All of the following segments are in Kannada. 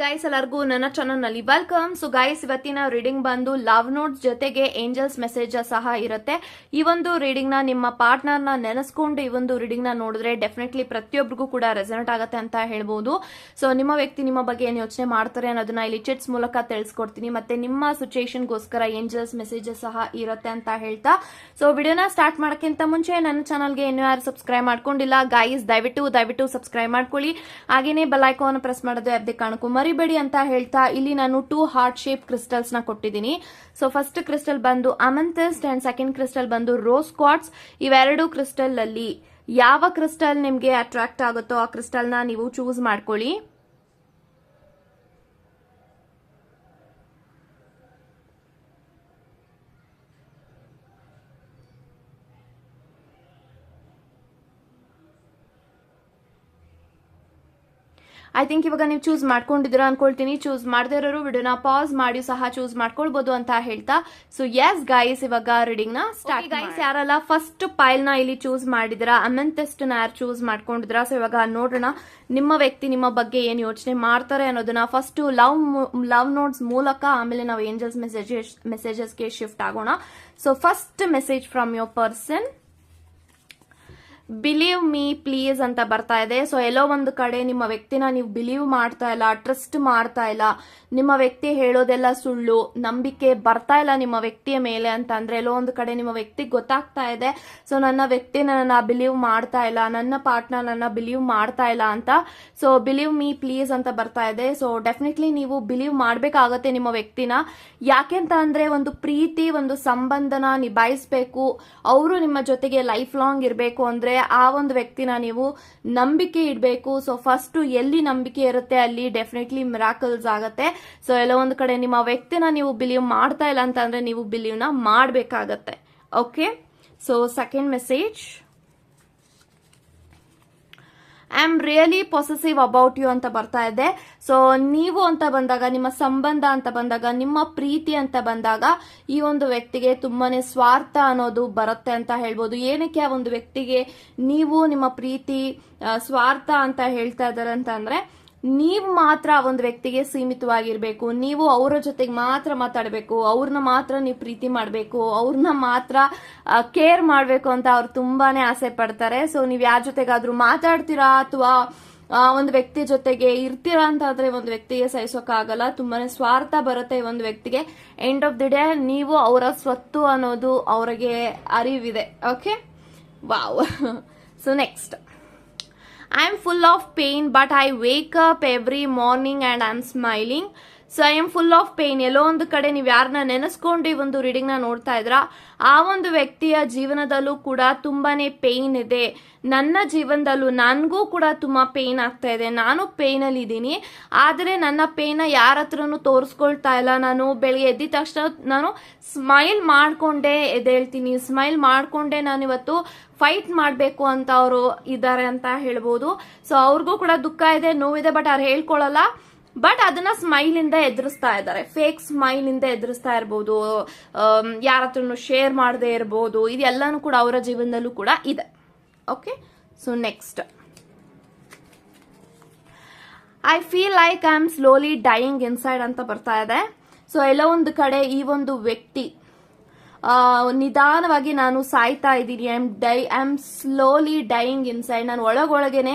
ಗೈಸ್ ಎಲ್ಲರಿಗೂ ನನ್ನ ಚಾನಲ್ನಲ್ಲಿ ವೆಲ್ಕಮ್ ಸೊ ಗೈಸ್ ಇವತ್ತಿನ ರೀಡಿಂಗ್ ಬಂದು ಲವ್ ನೋಟ್ಸ್ ಜೊತೆಗೆ ಏಂಜಲ್ಸ್ ಮೆಸೇಜ್ ಸಹ ಇರುತ್ತೆ. ಈ ಒಂದು ರೀಡಿಂಗ್ನ ನಿಮ್ಮ ಪಾರ್ಟ್ನರ್ನ ನೆನೆಸ್ಕೊಂಡು ಈ ಒಂದು ರೀಡಿಂಗ್ನ ನೋಡಿದ್ರೆ ಡೆಫಿನೆಟ್ಲಿ ಪ್ರತಿಯೊಬ್ಬರಿಗೂ ಕೂಡ ರೆಸನೆಟ್ ಆಗುತ್ತೆ ಅಂತ ಹೇಳ್ಬೋದು. ಸೊ ನಿಮ್ಮ ವ್ಯಕ್ತಿ ನಿಮ್ಮ ಬಗ್ಗೆ ಏನು ಯೋಚನೆ ಮಾಡ್ತಾರೆ ಅನ್ನೋದನ್ನ ಇಲ್ಲಿ ಚಿಟ್ಸ್ ಮೂಲಕ ತಿಳಿಸ್ಕೊಡ್ತೀನಿ. ಮತ್ತೆ ನಿಮ್ಮ ಸಿಚುಯೇಷನ್ಗೋಸ್ಕರ ಏಂಜಲ್ಸ್ ಮೆಸೇಜ್ ಸಹ ಇರುತ್ತೆ ಅಂತ ಹೇಳ್ತಾ. ಸೊ ವಿಡಿಯೋನ ಸ್ಟಾರ್ಟ್ ಮಾಡೋಕ್ಕಿಂತ ಮುಂಚೆ ನನ್ನ ಚಾನಲ್ಗೆ ಇನ್ನೂ ಯಾರು ಸಬ್ಸ್ಕ್ರೈಬ್ ಮಾಡ್ಕೊಂಡಿಲ್ಲ ಗೈಸ್ ದಯವಿಟ್ಟು ದಯವಿಟ್ಟು ಸಬ್ಸ್ಕ್ರೈಬ್ ಮಾಡ್ಕೊಳ್ಳಿ. ಹಾಗೇನೇ ಬೆಲ್ ಐಕಾನ್ ಪ್ರೆಸ್ ಮಾಡೋದು ಯಾವ್ದೇ ಕಾರಣಕ್ಕೂ ಮರಿಬೇಡಿ ಅಂತ ಹೇಳ್ತಾ ಇಲ್ಲಿ ನಾನು ಟೂ ಹಾರ್ಟ್ ಶೇಪ್ ಕ್ರಿಸ್ಟಲ್ಸ್ನ ಕೊಟ್ಟಿದ್ದೀನಿ. ಸೊ ಫಸ್ಟ್ ಕ್ರಿಸ್ಟಲ್ ಬಂದು ಅಮಂತಿಸ್ಟ್ ಅಂಡ್ ಸೆಕೆಂಡ್ ಕ್ರಿಸ್ಟಲ್ ಬಂದು ರೋಸ್ ಕ್ವಾಟ್ಸ್ ಇವೆರಡು ಕ್ರಿಸ್ಟಲ್ ಅಲ್ಲಿ ಯಾವ ಕ್ರಿಸ್ಟಲ್ ನಿಮ್ಗೆ ಅಟ್ರಾಕ್ಟ್ ಆಗುತ್ತೋ ಆ ಕ್ರಿಸ್ಟಲ್ನ ನೀವು ಚೂಸ್ ಮಾಡ್ಕೊಳ್ಳಿ. ಐ ಥಿಂಕ್ ಇವಾಗ ನೀವು ಚೂಸ್ ಮಾಡ್ಕೊಂಡಿದ್ದೀರಾ ಅನ್ಕೊಳ್ತೀನಿ. ಚೂಸ್ ಮಾಡದೇ ಇರೋರು ವಿಡಿಯೋನ ಪಾಸ್ ಮಾಡಿ ಸಹ ಚೂಸ್ ಮಾಡ್ಕೊಳ್ಬಹುದು ಅಂತ ಹೇಳ್ತಾ. ಸೊ ಎಸ್ ಗೈಸ್ ಇವಾಗ ರೀಡಿಂಗ್ನ ಸ್ಟಾರ್ಟ್ ಗೈಸ್ ಯಾರಲ್ಲ ಫಸ್ಟ್ ಪೈಲ್ನ ಇಲ್ಲಿ ಚೂಸ್ ಮಾಡಿದಿರಾ ಅಮೆಂತೆಸ್ಟ್ನ ಯಾರು ಚೂಸ್ ಮಾಡ್ಕೊಂಡಿದ್ರ ಸೊ ಇವಾಗ ನೋಡೋಣ. ನಿಮ್ಮ ವ್ಯಕ್ತಿ ನಿಮ್ಮ ಬಗ್ಗೆ ಏನ್ ಯೋಚನೆ ಮಾಡ್ತಾರೆ ಅನ್ನೋದನ್ನ ಫಸ್ಟ್ ಲವ್ ಲವ್ ನೋಟ್ಸ್ ಮೂಲಕ ಆಮೇಲೆ ನಾವು ಏಂಜಲ್ಸ್ ಮೆಸೇಜಸ್ ಮೆಸೇಜಸ್ಗೆ ಶಿಫ್ಟ್ ಆಗೋಣ. So first message from your person believe me please ಅಂತ ಬರ್ತಾ ಇದೆ. ಸೊ ಎಲ್ಲೋ ಒಂದು ಕಡೆ ನಿಮ್ಮ ವ್ಯಕ್ತಿನ ನೀವು ಬಿಲೀವ್ ಮಾಡ್ತಾ ಇಲ್ಲ ಟ್ರಸ್ಟ್ ಮಾಡ್ತಾ ಇಲ್ಲ, ನಿಮ್ಮ ವ್ಯಕ್ತಿ ಹೇಳೋದೆಲ್ಲ ಸುಳ್ಳು, ನಂಬಿಕೆ ಬರ್ತಾ ಇಲ್ಲ ನಿಮ್ಮ ವ್ಯಕ್ತಿಯ ಮೇಲೆ ಅಂತ ಅಂದ್ರೆ ಎಲ್ಲೋ ಒಂದು ಕಡೆ ನಿಮ್ಮ ವ್ಯಕ್ತಿ ಗೊತ್ತಾಗ್ತಾ ಇದೆ. ಸೊ ನನ್ನ ವ್ಯಕ್ತಿನ ನನ್ನ ಬಿಲೀವ್ ಮಾಡ್ತಾ ಇಲ್ಲ, ನನ್ನ ಪಾರ್ಟ್ನರ್ ನನ್ನ ಬಿಲೀವ್ ಮಾಡ್ತಾ ಇಲ್ಲ ಅಂತ. ಸೊ ಬಿಲೀವ್ ಮೀ ಪ್ಲೀಸ್ ಅಂತ ಬರ್ತಾ ಇದೆ. ಸೊ ಡೆಫಿನೆಟ್ಲಿ ನೀವು ಬಿಲೀವ್ ಮಾಡ್ಬೇಕಾಗತ್ತೆ ನಿಮ್ಮ ವ್ಯಕ್ತಿನ. ಯಾಕೆಂತ ಅಂದ್ರೆ ಒಂದು ಪ್ರೀತಿ, ಒಂದು ಸಂಬಂಧನ ನಿಭಾಯಿಸ್ಬೇಕು. ಅವರು ನಿಮ್ಮ ಜೊತೆಗೆ ಲೈಫ್ ಲಾಂಗ್ ಇರಬೇಕು ಅಂದ್ರೆ ಆ ಒಂದು ವ್ಯಕ್ತಿನ ನೀವು ನಂಬಿಕೆ ಇಡಬೇಕು. ಸೊ ಫಸ್ಟ್ ಎಲ್ಲಿ ನಂಬಿಕೆ ಇರುತ್ತೆ ಅಲ್ಲಿ ಡೆಫಿನೆಟ್ಲಿ ಮಿರಾಕಲ್ಸ್ ಆಗುತ್ತೆ. ಸೊ ಎಲ್ಲ ಒಂದು ಕಡೆ ನಿಮ್ಮ ವ್ಯಕ್ತಿನ ನೀವು ಬಿಲೀವ್ ಮಾಡ್ತಾ ಇಲ್ಲ ಅಂತಂದ್ರೆ ನೀವು ಬಿಲೀವ್ನ ಮಾಡಬೇಕಾಗತ್ತೆ. Okay so second message I am really possessive about you ಅಂತ ಬರ್ತಾ ಇದೆ. ಸೊ ನೀವು ಅಂತ ಬಂದಾಗ, ನಿಮ್ಮ ಸಂಬಂಧ ಅಂತ ಬಂದಾಗ, ನಿಮ್ಮ ಪ್ರೀತಿ ಅಂತ ಬಂದಾಗ, ಈ ಒಂದು ವ್ಯಕ್ತಿಗೆ ತುಂಬಾನೇ ಸ್ವಾರ್ಥ ಅನ್ನೋದು ಬರುತ್ತೆ ಅಂತ ಹೇಳ್ಬೋದು. ಏನಕ್ಕೆ ಆ ಒಂದು ವ್ಯಕ್ತಿಗೆ ನೀವು ನಿಮ್ಮ ಪ್ರೀತಿ ಸ್ವಾರ್ಥ ಅಂತ ಹೇಳ್ತಾ ಇದ್ದಾರೆ ಅಂತ ಅಂದ್ರೆ ನೀವು ಮಾತ್ರ ಒಂದು ವ್ಯಕ್ತಿಗೆ ಸೀಮಿತವಾಗಿರ್ಬೇಕು, ನೀವು ಅವರ ಜೊತೆಗೆ ಮಾತ್ರ ಮಾತಾಡಬೇಕು ಅವ್ರನ್ನ ಮಾತ್ರ ನೀವು ಪ್ರೀತಿ ಮಾಡಬೇಕು ಅವ್ರನ್ನ ಮಾತ್ರ ಕೇರ್ ಮಾಡಬೇಕು ಅಂತ ಅವ್ರು ತುಂಬಾನೇ ಆಸೆ ಪಡ್ತಾರೆ. ಸೊ ನೀವು ಯಾರ ಜೊತೆಗಾದ್ರೂ ಮಾತಾಡ್ತೀರಾ ಅಥವಾ ಒಂದು ವ್ಯಕ್ತಿ ಜೊತೆಗೆ ಇರ್ತೀರಾ ಅಂತ ಆದ್ರೆ ಒಂದು ವ್ಯಕ್ತಿಗೆ ಸಹಿಸೋಕ್ಕಾಗಲ್ಲ ತುಂಬಾನೇ ಸ್ವಾರ್ಥ ಬರುತ್ತೆ ಈ ಒಂದು ವ್ಯಕ್ತಿಗೆ. ಎಂಡ್ ಆಫ್ ದಿ ಡೇ ನೀವು ಅವರ ಸ್ವತ್ತು ಅನ್ನೋದು ಅವರಿಗೆ ಅರಿವಿದೆ. Okay wow so next I am full of pain, but I wake up every morning and I'm smiling. So I am full of pain ಎಲ್ಲೋ ಒಂದು ಕಡೆ ನೀವು ಯಾರನ್ನ ನೆನೆಸ್ಕೊಂಡು ಈ ಒಂದು ರೀಡಿಂಗ್ನ ನೋಡ್ತಾ ಇದ್ರ, ಆ ಒಂದು ವ್ಯಕ್ತಿಯ ಜೀವನದಲ್ಲೂ ಕೂಡ ತುಂಬಾನೇ ಪೇನ್ ಇದೆ. ನನ್ನ ಜೀವನದಲ್ಲೂ ನನಗೂ ಕೂಡ ತುಂಬಾ ಪೇನ್ ಆಗ್ತಾ ಇದೆ. ನಾನು ಪೇನ್ ಅಲ್ಲಿ ಇದ್ದೀನಿ. ಆದರೆ ನನ್ನ ಪೇನ ಯಾರ ಹತ್ರನು ತೋರಿಸ್ಕೊಳ್ತಾ ಇಲ್ಲ. ನಾನು ಬೆಳಿಗ್ಗೆ ಎದ್ದಿದ ತಕ್ಷಣ ನಾನು ಸ್ಮೈಲ್ ಮಾಡ್ಕೊಂಡೇ ಎದ್ದೇಳ್ತೀನಿ. ಸ್ಮೈಲ್ ಮಾಡ್ಕೊಂಡೆ ನಾನು ಇವತ್ತು ಫೈಟ್ ಮಾಡಬೇಕು ಅಂತ ಅವರು ಇದ್ದಾರೆ ಅಂತ ಹೇಳ್ಬೋದು. ಸೊ ಅವ್ರಿಗೂ ಕೂಡ ದುಃಖ ಇದೆ, ನೋವಿದೆ ಬಟ್ ಅವ್ರು ಹೇಳ್ಕೊಳಲ್ಲ. ಬಟ್ ಅದನ್ನ ಸ್ಮೈಲ್ ಇಂದ ಎದುರಿಸ್ತಾ ಇದ್ದಾರೆ. ಫೇಕ್ ಸ್ಮೈಲ್ ಇಂದ ಎದುರಿಸ್ತಾ ಇರ್ಬೋದು ಯಾರ ಹತ್ರನು ಶೇರ್ ಮಾಡದೆ ಇರ್ಬೋದು, ಇದೆಲ್ಲಾನು ಕೂಡ ಅವರ ಜೀವನದಲ್ಲೂ ಕೂಡ ಇದೆ. Okay so next I feel like I am slowly dying inside ಅಂತ ಬರ್ತಾ ಇದೆ. ಸೊ ಎಲ್ಲ ಒಂದು ಕಡೆ ಈ ಒಂದು ವ್ಯಕ್ತಿ ನಿಧಾನವಾಗಿ ನಾನು ಸಾಯ್ತಾ ಇದ್ದೀನಿ. I am die I am slowly dying inside ನಾನು ಒಳಗೊಳಗೇನೆ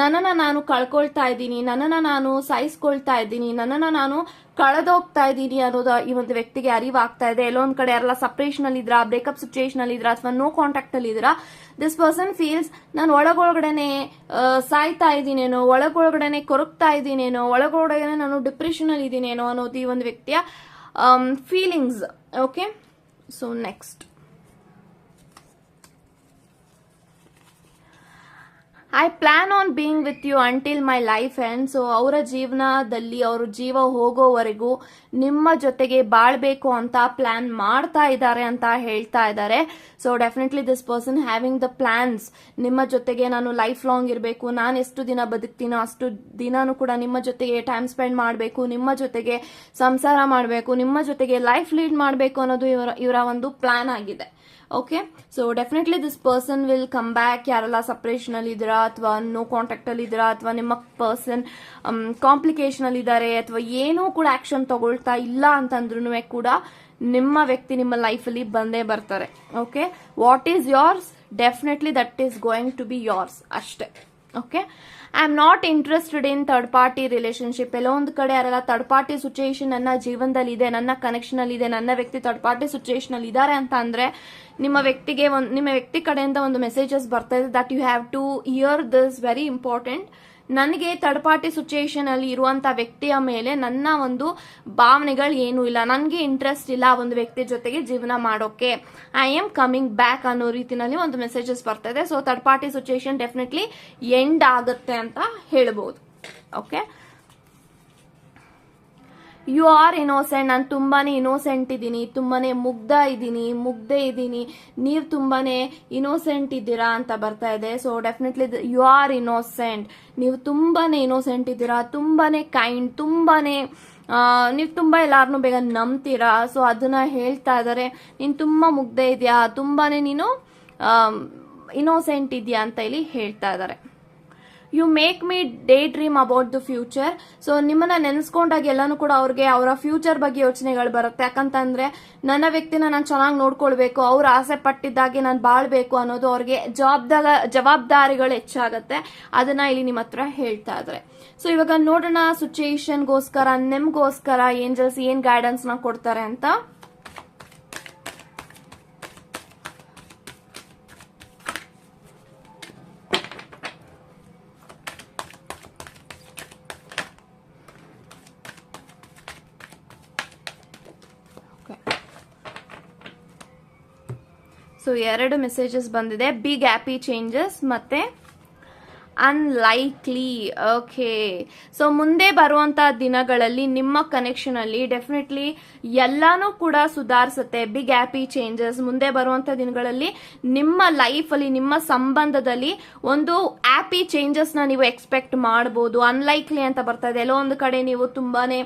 ನನ್ನನ್ನು ನಾನು ಕಳ್ಕೊಳ್ತಾ ಇದ್ದೀನಿ. ನನ್ನನ್ನು ನಾನು ಸಾಯಿಸ್ಕೊಳ್ತಾ ಇದ್ದೀನಿ. ನನ್ನನ್ನು ನಾನು ಕಳೆದೋಗ್ತಾ ಇದ್ದೀನಿ ಅನ್ನೋದು ಈ ಒಂದು ವ್ಯಕ್ತಿಗೆ ಅರಿವಾಗ್ತಾ ಇದೆ. ಎಲ್ಲೊಂದ್ ಕಡೆ ಯಾರೆಲ್ಲ ಸಪ್ರೇಷನ್ ಅಲ್ಲಿ ಇದ್ರಾ ಬ್ರೇಕಪ್ ಸಿಚುಯೇಷನ್ ಅಲ್ಲಿ ಇದ್ರಾ, ಅಥವಾ ನೋ ಕಾಂಟ್ಯಾಕ್ಟ್ ಅಲ್ಲಿ ಇದ್ರಾ ದಿಸ್ ಪರ್ಸನ್ ಫೀಲ್ಸ್ ನಾನು ಒಳಗೊಳಗಡೆನೆ ಸಾಯ್ತಾ ಇದ್ದೀನೇನೋ, ಒಳಗೊಳಗಡೆನೆ ಕೊರಗ್ತಾ ಇದ್ದೀನೇನೋ ಒಳಗೊಳಗಡೆ ನಾನು ಡಿಪ್ರೆಷನ್ ಅಲ್ಲಿ ಇದ್ದೀನೇನೋ ಅನ್ನೋದು ಈ ಒಂದು ವ್ಯಕ್ತಿಯ feelings okay so next I plan on being with you until my life end so ಅವರ ಜೀವನದಲ್ಲಿ, ಅವ್ರ ಜೀವ ಹೋಗೋವರೆಗೂ ನಿಮ್ಮ ಜೊತೆಗೆ ಬಾಳ್ಬೇಕು ಅಂತ ಪ್ಲಾನ್ ಮಾಡ್ತಾ ಇದ್ದಾರೆ ಅಂತ ಹೇಳ್ತಾ ಇದ್ದಾರೆ. So definitely this person having the plans ನಿಮ್ಮ ಜೊತೆಗೆ ನಾನು ಲೈಫ್ ಲಾಂಗ್ ಇರಬೇಕು. ನಾನು ಎಷ್ಟು ದಿನ ಬದುಕ್ತೀನೋ ಅಷ್ಟು ದಿನಾನು ಕೂಡ ನಿಮ್ಮ ಜೊತೆಗೆ ಟೈಮ್ ಸ್ಪೆಂಡ್ ಮಾಡಬೇಕು. ನಿಮ್ಮ ಜೊತೆಗೆ ಸಂಸಾರ ಮಾಡಬೇಕು. ನಿಮ್ಮ ಜೊತೆಗೆ ಲೈಫ್ ಲೀಡ್ ಮಾಡಬೇಕು ಅನ್ನೋದು ಇವರ ಇವರ ಒಂದು ಪ್ಲಾನ್ ಆಗಿದೆ. Okay so definitely this person will come back ಯಾರೆಲ್ಲ ಸಪ್ರೇಷನ್ ಅಲ್ಲಿ ಇದ್ದೀರಾ ಅಥವಾ ನೋ ಕಾಂಟ್ಯಾಕ್ಟ್ ಅಲ್ಲಿ ಇದ್ದೀರಾ ಅಥವಾ ನಿಮ್ಮ ಪರ್ಸನ್ ಕಾಂಪ್ಲಿಕೇಶನ್ ಅಲ್ಲಿ ಇದ್ದಾರೆ ಅಥವಾ ಏನೂ ಕೂಡ ಆಕ್ಷನ್ ತಗೊಳ್ತಾ ಇಲ್ಲ ಅಂತಂದ್ರೂ ಕೂಡ ನಿಮ್ಮ ವ್ಯಕ್ತಿ ನಿಮ್ಮ ಲೈಫಲ್ಲಿ ಬಂದೇ ಬರ್ತಾರೆ. Okay what is yours definitely that is going to be yours ಅಷ್ಟೇ. Okay I am not interested in third party relationship ಎಲ್ಲೋ ಒಂದು ಕಡೆ ಯಾರೆಲ್ಲ ಥರ್ಡ್ ಪಾರ್ಟಿ ಸಿಚುಯೇಷನ್ ನನ್ನ ಜೀವನದಲ್ಲಿ ಇದೆ ನನ್ನ ಕನೆಕ್ಷನ್ ಅಲ್ಲಿ ಇದೆ ನನ್ನ ವ್ಯಕ್ತಿ ಥರ್ಡ್ ಪಾರ್ಟಿ ಸಿಚುಯೇಷನ್ ಅಲ್ಲಿ ಇದ್ದಾರೆ ಅಂತ ಅಂದ್ರೆ ನಿಮ್ಮ ವ್ಯಕ್ತಿಗೆ ಒಂದು, ನಿಮ್ಮ ವ್ಯಕ್ತಿ ಕಡೆಯಿಂದ ಒಂದು ಮೆಸೇಜಸ್ ಬರ್ತಾ ಇದೆ that you have to hear this very important ನನಗೆ ಥರ್ಡ್ ಪಾರ್ಟಿ ಸಿಚುಯೇಷನ್ ಅಲ್ಲಿ ಇರುವಂತ ವ್ಯಕ್ತಿಯ ಮೇಲೆ ನನ್ನ ಒಂದು ಭಾವನೆಗಳು ಏನೂ ಇಲ್ಲ. ನನಗೆ ಇಂಟ್ರೆಸ್ಟ್ ಇಲ್ಲ ಒಂದು ವ್ಯಕ್ತಿ ಜೊತೆಗೆ ಜೀವನ ಮಾಡೋಕೆ. ಐ ಆಮ್ ಕಮಿಂಗ್ ಬ್ಯಾಕ್ ಅನ್ನೋ ರೀತಿನಲ್ಲಿ ಒಂದು ಮೆಸೇಜಸ್ ಬರ್ತಾ ಇದೆ so third party situation definitely end ಆಗುತ್ತೆ ಅಂತ ಹೇಳ್ಬೋದು. ಓಕೆ ಯು ಆರ್ ಇನೋಸೆಂಟ್ ನಾನು ತುಂಬಾನೇ ಇನೋಸೆಂಟ್ ಇದ್ದೀನಿ, ತುಂಬಾನೇ ಮುಗ್ಧ ಇದ್ದೀನಿ, ಮುಗ್ಧೆ ಇದ್ದೀನಿ. ನೀವು ತುಂಬಾನೇ ಇನೋಸೆಂಟ್ ಇದ್ದೀರಾ ಅಂತ ಬರ್ತಾ ಇದೆ. So definitely you are innocent ನೀವು ತುಂಬಾನೇ ಇನೋಸೆಂಟ್ ಇದ್ದೀರಾ, ತುಂಬಾನೇ ಕೈಂಡ್ ತುಂಬಾನೇ ನೀವು ತುಂಬಾ ಎಲ್ಲಾರನ್ನೂ ಬೇಗ ನಂಬ್ತೀರಾ? ಸೊ ಅದನ್ನ ಹೇಳ್ತಾ ಇದ್ದಾರೆ ನೀನು ತುಂಬಾ ಮುಗ್ಧೆ ಇದೆಯಾ? ತುಂಬಾನೇ ನೀನು ಇನೋಸೆಂಟ್ ಇದೆಯಾ ಅಂತ ಇಲ್ಲಿ ಹೇಳ್ತಾ ಇದ್ದಾರೆ you make me day dream about the future so ನಿಮ್ಮನ್ನ ನೆನೆಸ್ಕೊಂಡಾಗ ಎಲ್ಲಾನು ಕೂಡ ಅವ್ರಿಗೆ ಅವರ ಫ್ಯೂಚರ್ ಬಗ್ಗೆ ಯೋಚನೆಗಳು ಬರುತ್ತೆ. ಯಾಕಂತಂದ್ರೆ, ನನ್ನ ವ್ಯಕ್ತಿನ ನಾನು ಚೆನ್ನಾಗಿ ನೋಡ್ಕೊಳ್ಬೇಕು, ಅವ್ರು ಆಸೆ ಪಟ್ಟಿದ್ದಾಗೆ ನಾನು ಬಾಳ್ಬೇಕು ಅನ್ನೋದು ಅವ್ರಿಗೆ ಜವಾಬ್ದಾರ, ಜವಾಬ್ದಾರಿಗಳು ಹೆಚ್ಚಾಗತ್ತೆ. ಅದನ್ನ ಇಲ್ಲಿ ನಿಮ್ಮ ಹತ್ರ ಹೇಳ್ತಾ ಇದ್ರೆ ಸೊ ಇವಾಗ ನೋಡೋಣ ಸಿಚುಯೇಷನ್ಗೋಸ್ಕರ ನಿಮ್ಗೋಸ್ಕರ ಏಂಜಲ್ಸ್ ಏನ್ ಗೈಡೆನ್ಸ್ನ ಕೊಡ್ತಾರೆ ಅಂತ. ಎರಡು ಮೆಸೇಜಸ್ ಬಂದಿದೆ. ಬಿಗ್ ಹ್ಯಾಪಿ ಚೇಂಜಸ್ ಮತ್ತೆ ಅನ್ಲೈಕ್ಲಿ ಓಕೆ ಸೊ ಮುಂದೆ ಬರುವಂಥ ದಿನಗಳಲ್ಲಿ ನಿಮ್ಮ ಕನೆಕ್ಷನ್ ಅಲ್ಲಿ ಡೆಫಿನೆಟ್ಲಿ ಎಲ್ಲಾನು ಕೂಡ ಸುಧಾರಿಸುತ್ತೆ. ಬಿಗ್ ಹ್ಯಾಪಿ ಚೇಂಜಸ್ ಮುಂದೆ ಬರುವಂಥ ದಿನಗಳಲ್ಲಿ ನಿಮ್ಮ ಲೈಫ್ ಅಲ್ಲಿ, ನಿಮ್ಮ ಸಂಬಂಧದಲ್ಲಿ ಒಂದು ಹ್ಯಾಪಿ ಚೇಂಜಸ್ನ ನೀವು ಎಕ್ಸ್ಪೆಕ್ಟ್ ಮಾಡಬಹುದು ಅನ್ಲೈಕ್ಲಿ ಅಂತ ಬರ್ತಾ ಇದೆ. ಎಲ್ಲೋ ಒಂದು ಕಡೆ ನೀವು ತುಂಬಾನೇ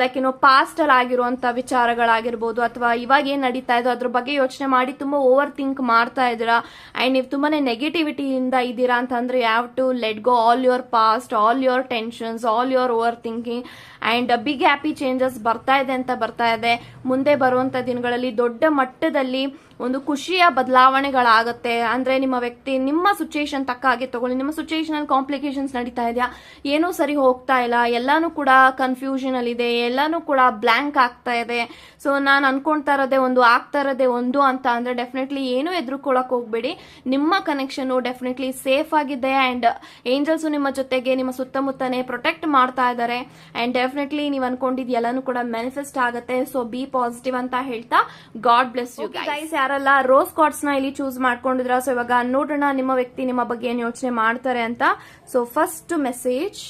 ಲೈಕ್ ಏನೋ ಪಾಸ್ಟ್ ಅಲ್ಲಿ ಆಗಿರುವಂತ ವಿಚಾರಗಳಾಗಿರ್ಬೋದು ಅಥವಾ ಇವಾಗ ಏನ್ ನಡೀತಾ ಇದೋ ಅದ್ರ ಬಗ್ಗೆ ಯೋಚನೆ ಮಾಡಿ ತುಂಬಾ ಓವರ್ ಥಿಂಕ್ ಮಾಡ್ತಾ ಇದ್ದೀರಾ? ಅಂಡ್ ನೀವು ತುಂಬಾನೇ ನೆಗೆಟಿವಿಟಿಯಿಂದ ಇದ್ದೀರಾ ಅಂತಂದ್ರೆ ಯಾವ to let go all your past all your tensions all your overthinking and big happy changes ಬರ್ತಾ ಇದೆ ಅಂತ ಬರ್ತಾ ಇದೆ. ಮುಂದೆ ಬರುವಂಥ ದಿನಗಳಲ್ಲಿ ದೊಡ್ಡ ಮಟ್ಟದಲ್ಲಿ ಒಂದು ಖುಷಿಯ ಬದಲಾವಣೆಗಳಾಗತ್ತೆ. ಅಂದ್ರೆ ನಿಮ್ಮ ವ್ಯಕ್ತಿ, ನಿಮ್ಮ ಸಿಚುಯೇಷನ್ ತಕ್ಕ ಹಾಗೆ ತಗೊಳ್ಳಿ. ನಿಮ್ಮ ಸಿಚುಯೇಷನ್ ಅಲ್ಲಿ ಕಾಂಪ್ಲಿಕೇಶನ್ಸ್ ನಡೀತಾ ಇದೆಯಾ? ಏನೂ ಸರಿ ಹೋಗ್ತಾ ಇಲ್ಲ. ಎಲ್ಲಾನು ಕೂಡ ಕನ್ಫ್ಯೂಷನ್ ಇದೆ. ಎಲ್ಲಾನು ಕೂಡ ಬ್ಲ್ಯಾಂಕ್ ಆಗ್ತಾ ಇದೆ. ಸೊ ನಾನು ಅನ್ಕೊಂತಾ ಇರೋದೇ ಒಂದು, ಆಗ್ತಾ ಇರೋದೇ ಒಂದು ಅಂತ ಅಂದ್ರೆ ಡೆಫಿನೆಟ್ಲಿ ಏನು ಎದುರುಕೊಳಕ್ ಹೋಗ್ಬೇಡಿ. ನಿಮ್ಮ ಕನೆಕ್ಷನ್ ಡೆಫಿನೆಟ್ಲಿ ಸೇಫ್ ಆಗಿದೆ. ಅಂಡ್ ಏಂಜಲ್ಸು ನಿಮ್ಮ ಜೊತೆಗೆ ನಿಮ್ಮ ಸುತ್ತಮುತ್ತನೇ ಪ್ರೊಟೆಕ್ಟ್ ಮಾಡ್ತಾ ಇದ್ದಾರೆ. ಅಂಡ್ ಡೆಫಿನೆಟ್ಲಿ ನೀವು ಅನ್ಕೊಂಡಿದ್ ಎಲ್ಲಾನು ಕೂಡ ಮ್ಯಾನಿಫೆಸ್ಟ್ ಆಗುತ್ತೆ. ಸೊ ಬಿ ಪಾಸಿಟಿವ್ ಅಂತ ಹೇಳ್ತಾ ಗಾಡ್ ಬ್ಲೆಸ್ ಯು ಗೈಸ್ ಯಾರಲ್ಲ ರೋಸ್ ಕಾರ್ಡ್ಸ್ನ ಇಲ್ಲಿ ಚೂಸ್ ಮಾಡ್ಕೊಂಡಿದ್ರ? ಸೊ ಇವಾಗ ನೋಡೋಣ ನಿಮ್ಮ ವ್ಯಕ್ತಿ ನಿಮ್ಮ ಬಗ್ಗೆ ಏನ್ ಯೋಚನೆ ಮಾಡ್ತಾರೆ ಅಂತ. So first message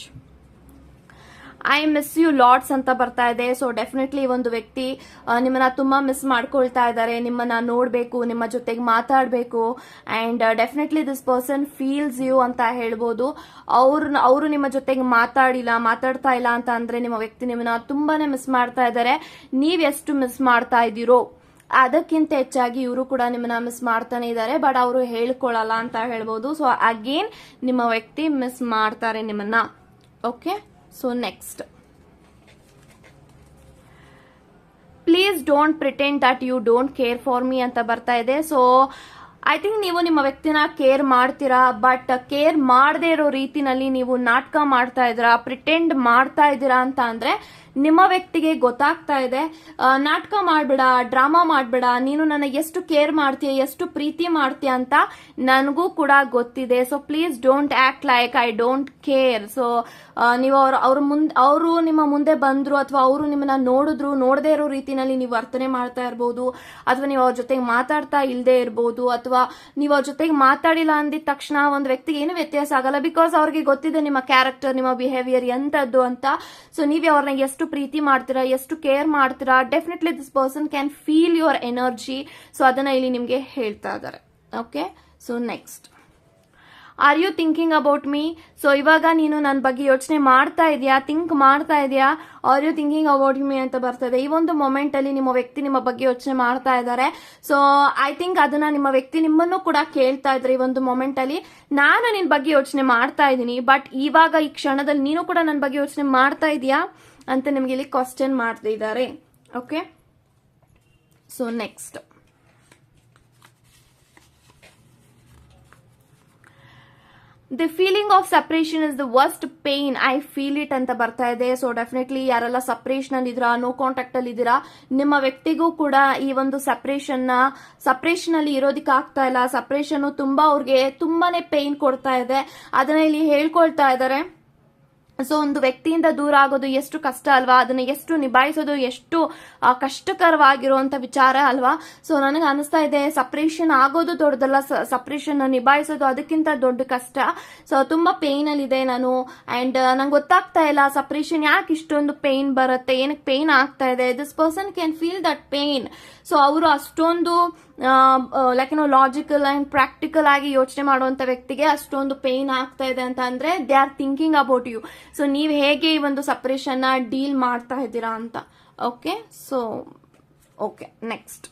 I miss you lots ಅಂತ ಬರ್ತಾ ಇದೆ. ಸೊ ಡೆಫಿನೆಟ್ಲಿ ಒಂದು ವ್ಯಕ್ತಿ ನಿಮ್ಮನ್ನ ತುಂಬಾ ಮಿಸ್ ಮಾಡ್ಕೊಳ್ತಾ ಇದ್ದಾರೆ. ನಿಮ್ಮನ್ನ ನೋಡಬೇಕು, ನಿಮ್ಮ ಜೊತೆಗೆ ಮಾತಾಡಬೇಕು. And definitely this person feels you ಅಂತ ಹೇಳ್ಬೋದು. ಅವ್ರ ಅವರು ನಿಮ್ಮ ಜೊತೆಗೆ ಮಾತಾಡಿಲ್ಲ, ಮಾತಾಡ್ತಾ ಇಲ್ಲ ಅಂತ ಅಂದ್ರೆ ನಿಮ್ಮ ವ್ಯಕ್ತಿ ನಿಮ್ಮನ್ನ ತುಂಬಾನೇ ಮಿಸ್ ಮಾಡ್ತಾ ಇದ್ದಾರೆ. ನೀವ್ ಎಷ್ಟು ಮಿಸ್ ಮಾಡ್ತಾ ಇದ್ದೀರೋ, ಅದಕ್ಕಿಂತ ಹೆಚ್ಚಾಗಿ ಇವರು ಕೂಡ ನಿಮ್ಮನ್ನ ಮಿಸ್ ಮಾಡ್ತಾನೆ ಇದ್ದಾರೆ. ಬಟ್ ಅವರು ಹೇಳ್ಕೊಳ್ಳಲ್ಲ ಅಂತ ಹೇಳ್ಬೋದು. ಸೊ ಅಗೇನ್ ನಿಮ್ಮ ವ್ಯಕ್ತಿ ಮಿಸ್ ಮಾಡ್ತಾರೆ ನಿಮ್ಮನ್ನ. Okay so next please don't pretend that you don't care for me ಅಂತ ಬರ್ತಾ ಇದೆ. ಸೊ ಐ ಥಿಂಕ್ ನೀವು ನಿಮ್ಮ ವ್ಯಕ್ತಿನ ಕೇರ್ ಮಾಡ್ತೀರಾ ಬಟ್ ಕೇರ್ ಮಾಡದೇ ಇರೋ ರೀತಿನಲ್ಲಿ ನೀವು ನಾಟಕ ಮಾಡ್ತಾ ಇದ್ದೀರಾ ಪ್ರಿಟೆಂಡ್ ಮಾಡ್ತಾ ಇದ್ದೀರಾ ಅಂತ ಅಂದ್ರೆ ನಿಮ್ಮ ವ್ಯಕ್ತಿಗೆ ಗೊತ್ತಾಗ್ತಾ ಇದೆ. ನಾಟಕ ಮಾಡ್ಬೇಡ, ಡ್ರಾಮಾ ಮಾಡ್ಬೇಡ, ನೀನು ನನ್ನ ಎಷ್ಟು ಕೇರ್ ಮಾಡ್ತೀಯ, ಎಷ್ಟು ಪ್ರೀತಿ ಮಾಡ್ತೀಯ ಅಂತ ನನಗೂ ಕೂಡ ಗೊತ್ತಿದೆ. So please don't act like I don't care so ನೀವು ಅವ್ರ ಅವ್ರ ಮುಂದೆ, ಅವರು ನಿಮ್ಮ ಮುಂದೆ ಬಂದ್ರು ಅಥವಾ ಅವರು ನಿಮ್ಮನ್ನ ನೋಡಿದ್ರು, ನೋಡದೇ ಇರೋ ರೀತಿನಲ್ಲಿ ನೀವು ವರ್ತನೆ ಮಾಡ್ತಾ ಇರ್ಬೋದು, ಅಥವಾ ನೀವು ಅವ್ರ ಜೊತೆಗೆ ಮಾತಾಡ್ತಾ ಇಲ್ಲದೆ ಇರ್ಬೋದು, ಅಥವಾ ನೀವು ಅವ್ರ ಜೊತೆಗೆ ಮಾತಾಡಿಲ್ಲ ಅಂದಿದ ತಕ್ಷಣ ಒಂದು ವ್ಯಕ್ತಿಗೆ ಏನು ವ್ಯತ್ಯಾಸ ಆಗಲ್ಲ ಬಿಕಾಸ್ ಅವ್ರಿಗೆ ಗೊತ್ತಿದೆ ನಿಮ್ಮ ಕ್ಯಾರೆಕ್ಟರ್ ನಿಮ್ಮ ಬಿಹೇವಿಯರ್ ಎಂತದ್ದು ಅಂತ. ಸೊ ನೀವೇ ಅವ್ರನ್ನ ಎಷ್ಟು ಪ್ರೀತಿ ಮಾಡ್ತೀರಾ, ಎಷ್ಟು ಕೇರ್ ಮಾಡ್ತೀರಾ definitely this person can feel your energy so ಅದನ್ನ ಇಲ್ಲಿ ನಿಮಗೆ ಹೇಳ್ತಾ ಇದ್ದಾರೆ. Okay so next are you thinking about me so ಇವಾಗ ನೀನು ನನ್ನ ಬಗ್ಗೆ ಯೋಚನೆ ಮಾಡ್ತಾ ಇದೆಯಾ ಥಿಂಕ್ ಮಾಡ್ತಾ ಇದೆಯಾ? Are you thinking about me ಅಂತ ಬರ್ತದೆ ಈ ಒಂದು ಮೊಮೆಂಟ್ ಅಲ್ಲಿ ನಿಮ್ಮ ವ್ಯಕ್ತಿ ನಿಮ್ಮ ಬಗ್ಗೆ ಯೋಚನೆ ಮಾಡ್ತಾ ಇದ್ದಾರೆ. ಸೊ ಐ ಥಿಂಕ್ ಅದನ್ನ ನಿಮ್ಮ ವ್ಯಕ್ತಿ ನಿಮ್ಮನ್ನು ಕೂಡ ಕೇಳ್ತಾ ಇದ್ರೆ ಈ ಒಂದು ಮೊಮೆಂಟ್ ಅಲ್ಲಿ. ನಾನು ನಿನ್ನ ಬಗ್ಗೆ ಯೋಚನೆ ಮಾಡ್ತಾ ಇದ್ದೀನಿ ಬಟ್ ಇವಾಗ ಈ ಕ್ಷಣದಲ್ಲಿ ನೀನು ಕೂಡ ನನ್ನ ಬಗ್ಗೆ ಯೋಚನೆ ಮಾಡ್ತಾ ಇದೀಯಾ ಅಂತ ನಿಮ್ಗೆ ಇಲ್ಲಿ ಕ್ವಶನ್ ಮಾಡ್ತಿದ್ದಾರೆ okay so next the feeling of separation is the worst pain I feel it ಅಂತ ಬರ್ತಾ ಇದೆ. ಸೊ ಡೆಫಿನೆಟ್ಲಿ ಯಾರೆಲ್ಲ ಸಪ್ರೇಷನ್ ಅಲ್ಲಿ ಇದ್ದೀರಾ ನೋ ಕಾಂಟ್ಯಾಕ್ಟ್ ಅಲ್ಲಿ ಇದ್ದೀರಾ, ನಿಮ್ಮ ವ್ಯಕ್ತಿಗೂ ಕೂಡ ಈ ಒಂದು ಸಪ್ರೇಷನ್ನ ಸಪ್ರೇಷನ್ ಅಲ್ಲಿ ಇರೋದಕ್ಕೆ ಆಗ್ತಾ ಇಲ್ಲ. ಸಪ್ರೇಷನ್ ತುಂಬಾ ಅವ್ರಿಗೆ ತುಂಬಾನೇ ಪೇನ್ ಕೊಡ್ತಾ ಇದೆ. ಅದನ್ನ ಇಲ್ಲಿ ಹೇಳ್ಕೊಳ್ತಾ ಇದ್ದಾರೆ ಸೊ ಒಂದು ವ್ಯಕ್ತಿಯಿಂದ ದೂರ ಆಗೋದು ಎಷ್ಟು ಕಷ್ಟ ಅಲ್ವಾ? ಅದನ್ನ ಎಷ್ಟು ನಿಭಾಯಿಸೋದು ಎಷ್ಟು ಕಷ್ಟಕರವಾಗಿರುವಂತ ವಿಚಾರ ಅಲ್ವಾ? ಸೊ ನನಗೆ ಅನಿಸ್ತಾ ಇದೆ, ಸಪ್ರೇಷನ್ ಆಗೋದು ದೊಡ್ಡದಲ್ಲ ಸಪ್ರೇಷನ್ ನಿಭಾಯಿಸೋದು ಅದಕ್ಕಿಂತ ದೊಡ್ಡ ಕಷ್ಟ. ಸೊ ತುಂಬಾ ಪೇನ್ ಅಲ್ಲಿ ಇದೆ ನಾನು. ಅಂಡ್ ನಂಗೆ ಗೊತ್ತಾಗ್ತಾ ಇಲ್ಲ, ಸಪ್ರೇಷನ್ ಯಾಕೆ ಇಷ್ಟೊಂದು ಪೇನ್ ಬರುತ್ತೆ? ಏನಕ್ಕೆ ಪೇನ್ ಆಗ್ತಾ ಇದೆ? This person can feel that pain so ಅವರು ಅಷ್ಟೊಂದು ಲೈಕ್ ಏನೋ ಲಾಜಿಕಲ್ ಅಂಡ್ ಪ್ರಾಕ್ಟಿಕಲ್ ಆಗಿ ಯೋಚನೆ ಮಾಡುವಂತ ವ್ಯಕ್ತಿಗೆ ಅಷ್ಟೊಂದು ಪೇನ್ ಆಗ್ತಾ ಇದೆ ಅಂತ ಅಂದರೆ they are thinking about you so ನೀವು ಹೇಗೆ ಈ ಒಂದು ಸಪ್ರೇಷನ್ನ ನ ಡೀಲ್ ಮಾಡ್ತಾ ಇದ್ದೀರಾ ಅಂತ. Okay so okay next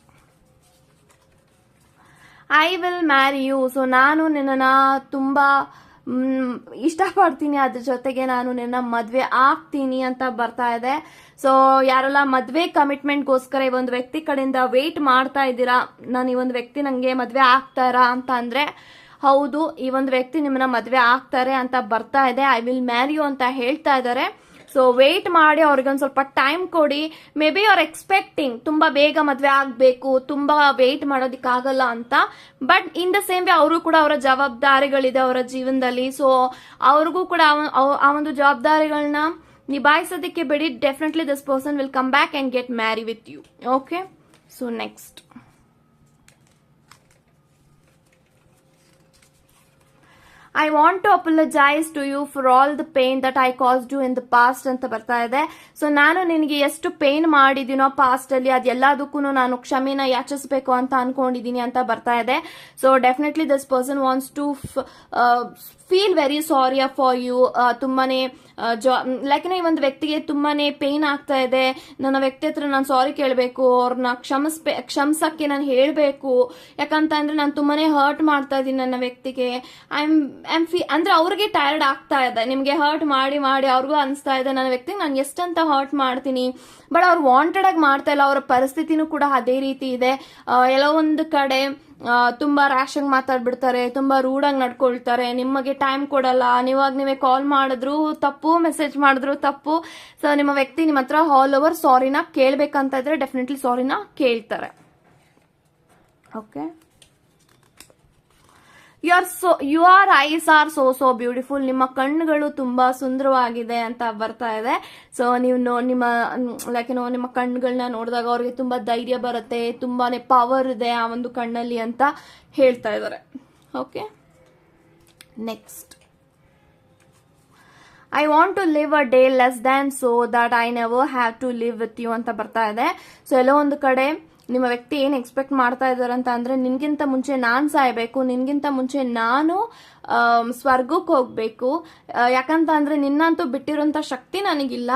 I will marry you so ನಾನು ನಿನ್ನನ್ನು ತುಂಬಾ ಇಷ್ಟಪಡ್ತೀನಿ ಅದ್ರ ಜೊತೆಗೆ ನಾನು ನಿನ್ನ ಮದ್ವೆ ಆಗ್ತೀನಿ ಅಂತ ಬರ್ತಾ ಇದೆ. ಸೊ ಯಾರೆಲ್ಲ ಮದ್ವೆ ಕಮಿಟ್ಮೆಂಟ್ಗೋಸ್ಕರ ಈ ಒಂದು ವ್ಯಕ್ತಿ ಕಡೆಯಿಂದ ವೇಟ್ ಮಾಡ್ತಾ ಇದ್ದೀರಾ? ನಾನು ಈ ಒಂದು ವ್ಯಕ್ತಿ ನಂಗೆ ಮದ್ವೆ ಆಗ್ತಾರಾ ಅಂತ ಅಂದ್ರೆ, ಹೌದು, ಈ ಒಂದು ವ್ಯಕ್ತಿ ನಿಮ್ಮನ್ನ ಮದ್ವೆ ಆಗ್ತಾರೆ ಅಂತ ಬರ್ತಾ ಇದೆ. ಐ ವಿಲ್ ಮ್ಯಾರಿ ಯು ಅಂತ ಹೇಳ್ತಾ ಇದ್ದಾರೆ. ಸೊ ವೇಟ್ ಮಾಡಿ ಅವ್ರಿಗೆ ಒಂದು ಸ್ವಲ್ಪ ಟೈಮ್ ಕೊಡಿ. ಮೇ ಬಿ ಅವ್ರ ಎಕ್ಸ್ಪೆಕ್ಟಿಂಗ್ ತುಂಬ ಬೇಗ ಮದ್ವೆ ಆಗ್ಬೇಕು, ತುಂಬಾ ವೇಟ್ ಮಾಡೋದಕ್ಕಾಗಲ್ಲ ಅಂತ. But in the same way ಅವರು ಕೂಡ ಅವರ ಜವಾಬ್ದಾರಿಗಳಿದೆ ಅವರ ಜೀವನದಲ್ಲಿ. ಸೊ ಅವ್ರಿಗೂ ಕೂಡ ಆ ಒಂದು ಜವಾಬ್ದಾರಿಗಳನ್ನ ನಿಭಾಯಿಸೋದಕ್ಕೆ ಬಿಡಿ. Definitely this person will come back and get marry with you okay so next I want to apologize to you for all the pain that I caused you in the past ಅಂತ ಬರ್ತಾ ಇದೆ. ಸೊ ನಾನು ನಿನಗೆ ಎಷ್ಟು ಪೇನ್ ಮಾಡಿದ್ದೀನೋ ಪಾಸ್ಟ್ ಅಲ್ಲಿ ಅದೆಲ್ಲದಕ್ಕೂ ನಾನು ಕ್ಷಮೆನ ಯಾಚಿಸಬೇಕು ಅಂತ ಅನ್ಕೊಂಡಿದ್ದೀನಿ ಅಂತ ಬರ್ತಾ ಇದೆ. So definitely this person wants to feel very sorry for you ತುಂಬಾನೇ ಲೈಕ್ ಈ ಒಂದು ವ್ಯಕ್ತಿಗೆ ತುಂಬಾನೇ ಪೇನ್ ಆಗ್ತಾ ಇದೆ. ನನ್ನ ವ್ಯಕ್ತಿ ಹತ್ರ ನಾನು ಸಾರಿ ಕೇಳಬೇಕು ಅವ್ರನ್ನ ಕ್ಷಮಿಸ್ಬೇ, ಕ್ಷಮಿಸಕ್ಕೆ ನಾನು ಹೇಳಬೇಕು. ಯಾಕಂತ ಅಂದ್ರೆ ನಾನು ತುಂಬಾನೇ ಹರ್ಟ್ ಮಾಡ್ತಾ ಇದ್ದೀನಿ ನನ್ನ ವ್ಯಕ್ತಿಗೆ. ಐ ಆಮ್ ಐಮ್ ಫೀ ಅಂದ್ರೆ ಅವ್ರಿಗೆ ಟೈರ್ಡ್ ಆಗ್ತಾ ಇದೆ. ನಿಮ್ಗೆ ಹರ್ಟ್ ಮಾಡಿ ಮಾಡಿ ಅವ್ರಿಗೂ ಅನಿಸ್ತಾ ಇದೆ. ನನ್ನ ವ್ಯಕ್ತಿ, ನಾನು ಎಷ್ಟಂತ ಹರ್ಟ್ ಮಾಡ್ತೀನಿ. ಬಟ್ ಅವ್ರು ವಾಂಟೆಡ್ ಆಗಿ ಮಾಡ್ತಾ ಇಲ್ಲ. ಅವರ ಪರಿಸ್ಥಿತಿನೂ ಕೂಡ ಅದೇ ರೀತಿ ಇದೆ. ಎಲ್ಲೊಂದು ಕಡೆ ತುಂಬಾ ರ್ಯಾಶ್ ಆಗಿ ಮಾತಾಡ್ಬಿಡ್ತಾರೆ. ತುಂಬಾ ರೂಡಾಗಿ ನಡ್ಕೊಳ್ತಾರೆ. ನಿಮಗೆ ಟೈಮ್ ಕೊಡಲ್ಲ. ನೀವಾಗ ನೀವೇ ಕಾಲ್ ಮಾಡಿದ್ರು ತಪ್ಪು ಮೆಸೇಜ್ ಮಾಡಿದ್ರು ತಪ್ಪು. ಸೊ ನಿಮ್ಮ ವ್ಯಕ್ತಿ ನಿಮ್ಮ ಹತ್ರ ಆಲ್ ಓವರ್ ಸಾರಿನ ಕೇಳಬೇಕಂತ ಇದ್ರೆ ಡೆಫಿನೆಟ್ಲಿ ಸಾರಿನ ಕೇಳ್ತಾರೆ. Okay you are so you are eyes are so so beautiful ನಿಮ್ಮ ಕಣ್ಣುಗಳು ತುಂಬಾ ಸುಂದರವಾಗಿದೆ ಅಂತ ಬರ್ತಾ ಇದೆ. ಸೊ ನೀವು ನೋ, ನಿಮ್ಮ ಲೈಕ್ ನೋ, ನಿಮ್ಮ ಕಣ್ಣುಗಳನ್ನ ನೋಡಿದಾಗ ಅವ್ರಿಗೆ ತುಂಬಾ ಧೈರ್ಯ ಬರುತ್ತೆ, ತುಂಬಾನೇ ಪವರ್ ಇದೆ ಆ ಒಂದು ಕಣ್ಣಲ್ಲಿ ಅಂತ ಹೇಳ್ತಾ ಇದ್ದಾರೆ. Okay next I want to live a day less than so that I never have to live with you ಅಂತ ಬರ್ತಾ ಇದೆ. ಸೊ ಎಲ್ಲೋ ಒಂದು ಕಡೆ ನಿಮ್ಮ ವ್ಯಕ್ತಿ ಏನ್ ಎಕ್ಸ್ಪೆಕ್ಟ್ ಮಾಡ್ತಾ ಇದ್ದಾರೆ ಅಂತ ಅಂದ್ರೆ, ನಿನ್ಗಿಂತ ಮುಂಚೆ ನಾನ್ ಸಾಯ್ಬೇಕು, ನಿನ್ಗಿಂತ ಮುಂಚೆ ನಾನು ಸ್ವರ್ಗಕ್ಕೆ ಹೋಗ್ಬೇಕು. ಯಾಕಂತ ಅಂದ್ರೆ ನಿನ್ನಂತೂ ಬಿಟ್ಟಿರೋಂಥ ಶಕ್ತಿ ನನಗಿಲ್ಲ.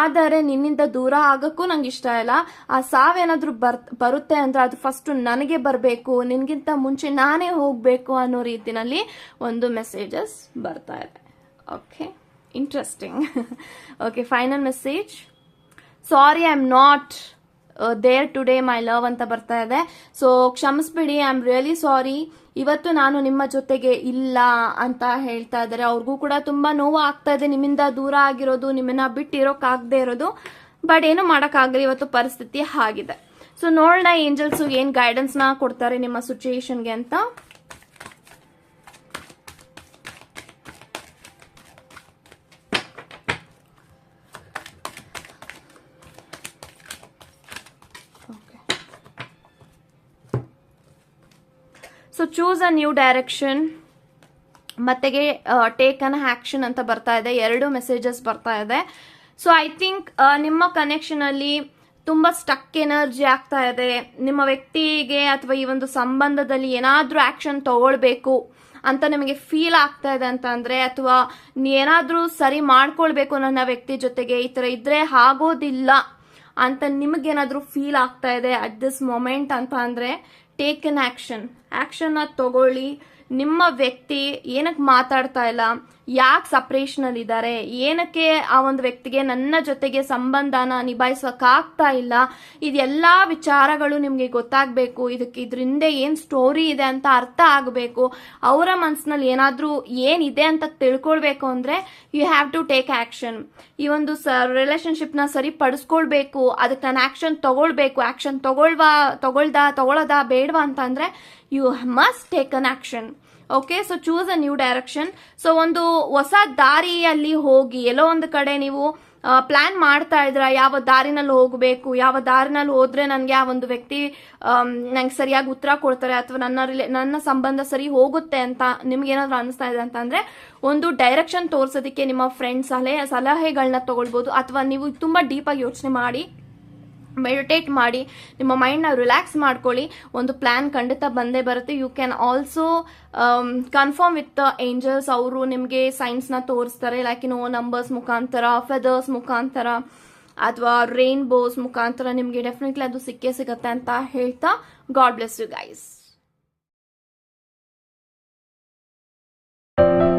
ಆದರೆ ನಿನ್ನಿಂದ ದೂರ ಆಗಕ್ಕೂ ನಂಗೆ ಇಷ್ಟ ಇಲ್ಲ. ಆ ಸಾವೇನಾದ್ರೂ ಬರ್, ಬರುತ್ತೆ ಅಂದ್ರೆ ಅದು ಫಸ್ಟ್ ನನಗೆ ಬರಬೇಕು, ನಿನ್ಗಿಂತ ಮುಂಚೆ ನಾನೇ ಹೋಗ್ಬೇಕು ಅನ್ನೋ ರೀತಿನಲ್ಲಿ ಒಂದು ಮೆಸೇಜಸ್ ಬರ್ತಾ ಇದೆ. Okay interesting okay final message sorry I am not there today my love ಅಂತ ಬರ್ತಾ ಇದೆ. ಸೊ ಕ್ಷಮಿಸ್ಬಿಡಿ ಐ ಆಮ್ ರಿಯಲಿ ಸಾರಿ ಇವತ್ತು ನಾನು ನಿಮ್ಮ ಜೊತೆಗೆ ಇಲ್ಲ ಅಂತ ಹೇಳ್ತಾ ಇದ್ದಾರೆ. ಅವ್ರಿಗೂ ಕೂಡ ತುಂಬಾ ನೋವು ಆಗ್ತಾ ಇದೆ. ನಿಮ್ಮಿಂದ ದೂರ ಆಗಿರೋದು, ನಿಮ್ಮನ್ನ ಬಿಟ್ಟಿರೋಕ್ಕಾಗದೇ ಇರೋದು. ಬಟ್ ಏನು ಮಾಡೋಕ್ಕಾಗಲಿ ಇವತ್ತು ಪರಿಸ್ಥಿತಿ ಆಗಿದೆ. ಸೊ ನೋಡೋಣ ಏಂಜಲ್ಸ್ ಏನು ಗೈಡೆನ್ಸ್ನ ಕೊಡ್ತಾರೆ ನಿಮ್ಮ ಸಿಚುಯೇಷನ್ಗೆ ಅಂತ. So choose a new direction ಮತ್ತೆಗೆ take an action ಅಂತ ಬರ್ತಾ ಇದೆ. ಎರಡು ಮೆಸೇಜಸ್ ಬರ್ತಾ ಇದೆ. ಸೊ ಐ ಥಿಂಕ್ ನಿಮ್ಮ ಕನೆಕ್ಷನ್ ಅಲ್ಲಿ ತುಂಬಾ ಸ್ಟಕ್ ಎನರ್ಜಿ ಆಗ್ತಾ ಇದೆ. ನಿಮ್ಮ ವ್ಯಕ್ತಿಗೆ ಅಥವಾ ಈ ಒಂದು ಸಂಬಂಧದಲ್ಲಿ ಏನಾದ್ರೂ ಆಕ್ಷನ್ ತಗೊಳ್ಬೇಕು ಅಂತ ನಿಮಗೆ ಫೀಲ್ ಆಗ್ತಾ ಇದೆ ಅಂತ ಅಂದ್ರೆ, ಅಥವಾ ಏನಾದ್ರೂ ಸರಿ ಮಾಡ್ಕೊಳ್ಬೇಕು ನನ್ನ ವ್ಯಕ್ತಿ ಜೊತೆಗೆ ಈ ತರ ಇದ್ರೆ ಆಗೋದಿಲ್ಲ ಅಂತ ನಿಮಗೇನಾದ್ರೂ ಫೀಲ್ ಆಗ್ತಾ ಇದೆ ಅಟ್ ದಿಸ್ ಮೊಮೆಂಟ್ ಅಂತ ಅಂದ್ರೆ ಟೇಕ್ ಎನ್ ಆಕ್ಷನ್ ಆಕ್ಷನ್ ತಗೊಳ್ಳಿ. ನಿಮ್ಮ ವ್ಯಕ್ತಿ ಏನಕ್ಕೆ ಮಾತಾಡ್ತಾ ಇಲ್ಲ? ಯಾಕೆ ಸಪ್ರೇಷನ್ ಅಲ್ಲಿ ಇದ್ದಾರೆ ಏನಕ್ಕೆ ಆ ಒಂದು ವ್ಯಕ್ತಿಗೆ ನನ್ನ ಜೊತೆಗೆ ಸಂಬಂಧನ ನಿಭಾಯಿಸೋಕ್ಕಾಗ್ತಾ ಇಲ್ಲ? ಇದೆಲ್ಲಾ ವಿಚಾರಗಳು ನಿಮಗೆ ಗೊತ್ತಾಗ್ಬೇಕು. ಇದಕ್ಕೆ ಇದ್ರ ಹಿಂದೆ ಏನ್ ಸ್ಟೋರಿ ಇದೆ ಅಂತ ಅರ್ಥ ಆಗಬೇಕು. ಅವರ ಮನಸ್ಸಿನಲ್ಲಿ ಏನಾದರೂ ಏನಿದೆ ಅಂತ ತಿಳ್ಕೊಳ್ಬೇಕು ಅಂದ್ರೆ you have to take action ಈ ಒಂದು ಸ ರಿಲೇಶನ್ಶಿಪ್ನ ಸರಿಪಡಿಸ್ಕೊಳ್ಬೇಕು. ಅದಕ್ಕೆ ನಾನು ಆಕ್ಷನ್ ತಗೊಳ್ಬೇಕು. ಆಕ್ಷನ್ ತಗೊಳ್ವಾ, ತಗೊಳ್ದ ತಗೊಳ್ಳೋದಾ ಬೇಡವಾ ಅಂತ ಅಂದ್ರೆ you must take an action okay so choose a new direction so ಒಂದು ಹೊಸ ದಾರಿಯಲ್ಲಿ ಹೋಗಿ, ಎಲ್ಲೋ ಒಂದು ಕಡೆ ನೀವು ಪ್ಲಾನ್ ಮಾಡ್ತಾ ಇದ್ರ, ಯಾವ ದಾರಿನಲ್ಲಿ ಹೋಗಬೇಕು, ಯಾವ ದಾರಿನಲ್ಲಿ ಹೋದ್ರೆ ನನಗೆ ಆ ಒಂದು ವ್ಯಕ್ತಿ ನಂಗೆ ಸರಿಯಾಗಿ ಉತ್ತರ ಕೊಡ್ತಾರೆ ಅಥವಾ ನನ್ನ ರಿಲೇ, ನನ್ನ ಸಂಬಂಧ ಸರಿ ಹೋಗುತ್ತೆ ಅಂತ ನಿಮ್ಗೆ ಏನಾದ್ರು ಅನಿಸ್ತಾ ಇದೆ ಅಂತ ಅಂದ್ರೆ ಒಂದು ಡೈರೆಕ್ಷನ್ ತೋರಿಸೋದಕ್ಕೆ ನಿಮ್ಮ ಫ್ರೆಂಡ್ಸ್ ಸಲಹೆ ಸಲಹೆಗಳನ್ನ ತಗೊಳ್ಬೋದು ಅಥವಾ ನೀವು ತುಂಬಾ ಡೀಪ್ ಆಗಿ ಯೋಚನೆ ಮಾಡಿ ಮೆಡಿಟೇಟ್ ಮಾಡಿ, ನಿಮ್ಮ ಮೈಂಡ್ನ ರಿಲ್ಯಾಕ್ಸ್ ಮಾಡ್ಕೊಳ್ಳಿ. ಒಂದು ಪ್ಲ್ಯಾನ್ ಖಂಡಿತ ಬಂದೇ ಬರುತ್ತೆ. You can also confirm with angels ಅವರು ನಿಮಗೆ ಸೈನ್ಸ್ನ ತೋರಿಸ್ತಾರೆ. ಲೈಕ್ ನೋ ನಂಬರ್ಸ್ ಮುಖಾಂತರ ಫೆದರ್ಸ್ ಮುಖಾಂತರ, ಅಥವಾ ರೈನ್ಬೋಸ್ ಮುಖಾಂತರ ನಿಮಗೆ ಡೆಫಿನೆಟ್ಲಿ ಅದು ಸಿಕ್ಕೇ ಸಿಗುತ್ತೆ ಅಂತ ಹೇಳ್ತಾ ಗಾಡ್ ಬ್ಲೆಸ್ ಯು ಗೈಸ್